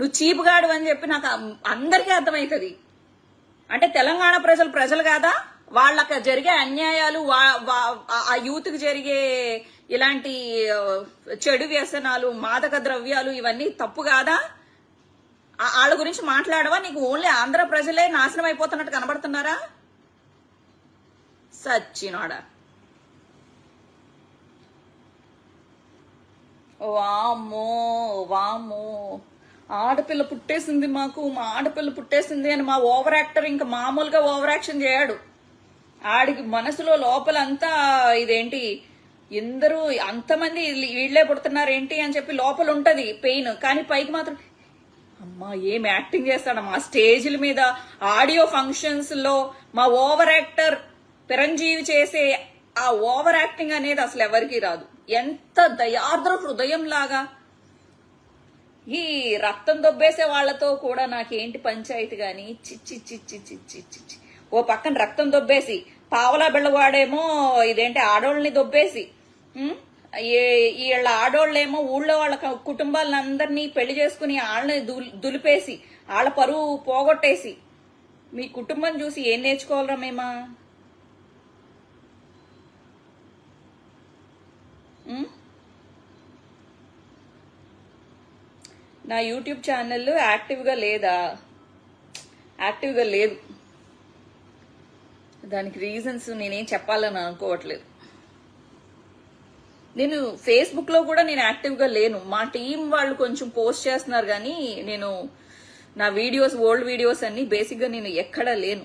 నువ్వు చీపుగాడు అని చెప్పి నాకు అందరికీ అర్థమవుతుంది అంటే తెలంగాణ ప్రజలు ప్రజలు కాదా? వాళ్ళకి జరిగే అన్యాయాలు వా- ఆ- యూత్కి జరిగే ఇలాంటి చెడు వ్యసనాలు మాదక ద్రవ్యాలు ఇవన్నీ తప్పు కాదా? వాళ్ళ గురించి మాట్లాడవా? నీకు ఓన్లీ ఆంధ్ర ప్రజలే నాశనం అయిపోతున్నట్టు కనబడుతున్నారా? సచ్చినోడా. వామ్మో వామ్మో. ఆడపిల్ల పుట్టేసింది మాకు మా ఆడపిల్ల పుట్టేసింది అని మా ఓవర్ యాక్టర్ ఇంకా మామూలుగా ఓవర్ యాక్షన్ చేయడు. ఆడికి మనసులో లోపలంతా ఇదేంటి ఎందరూ అంతమంది వీళ్ళే పుడుతున్నారు ఏంటి అని చెప్పి లోపల ఉంటది పెయిన్. కానీ పైకి మాత్రం అమ్మా ఏం యాక్టింగ్ చేస్తాడమ్మా స్టేజ్ల మీద. ఆడియో ఫంక్షన్స్లో మా ఓవర్ యాక్టర్ చిరంజీవి చేసే ఆ ఓవర్ యాక్టింగ్ అనేది అసలు ఎవరికి రాదు. ఎంత దయార్ద్ర హృదయం లాగా ఈ రక్తం దొబ్బేసే వాళ్ళతో కూడా నాకేంటి పంచాయతీ కానీ చిచ్చి చిచ్చి చిచ్చి చిచ్చి ఓ పక్కన రక్తం దొబ్బేసి పావలా బిళ్ళవాడేమో ఇదేంటి ఆడోళ్ళని దొబ్బేసి వీళ్ళ ఆడోళ్ళేమో ఊళ్ళో వాళ్ళ కుటుంబాలందరినీ పెళ్ళి చేసుకుని వాళ్ళని దులిపేసి వాళ్ళ పరువు పోగొట్టేసి మీ కుటుంబం చూసి ఏం నేర్చుకోవాలరా మేమా? ఉమ్? నా యూట్యూబ్ ఛానల్ యాక్టివ్గా లేదా? యాక్టివ్గా లేదు. దానికి రీజన్స్ నేనేం చెప్పాలని అనుకోవట్లేదు. నేను ఫేస్బుక్లో కూడా నేను యాక్టివ్గా లేను. మా టీం వాళ్ళు కొంచెం పోస్ట్ చేస్తున్నారు కానీ నేను నా వీడియోస్ ఓల్డ్ వీడియోస్ అన్ని బేసిక్గా నేను ఎక్కడా లేను.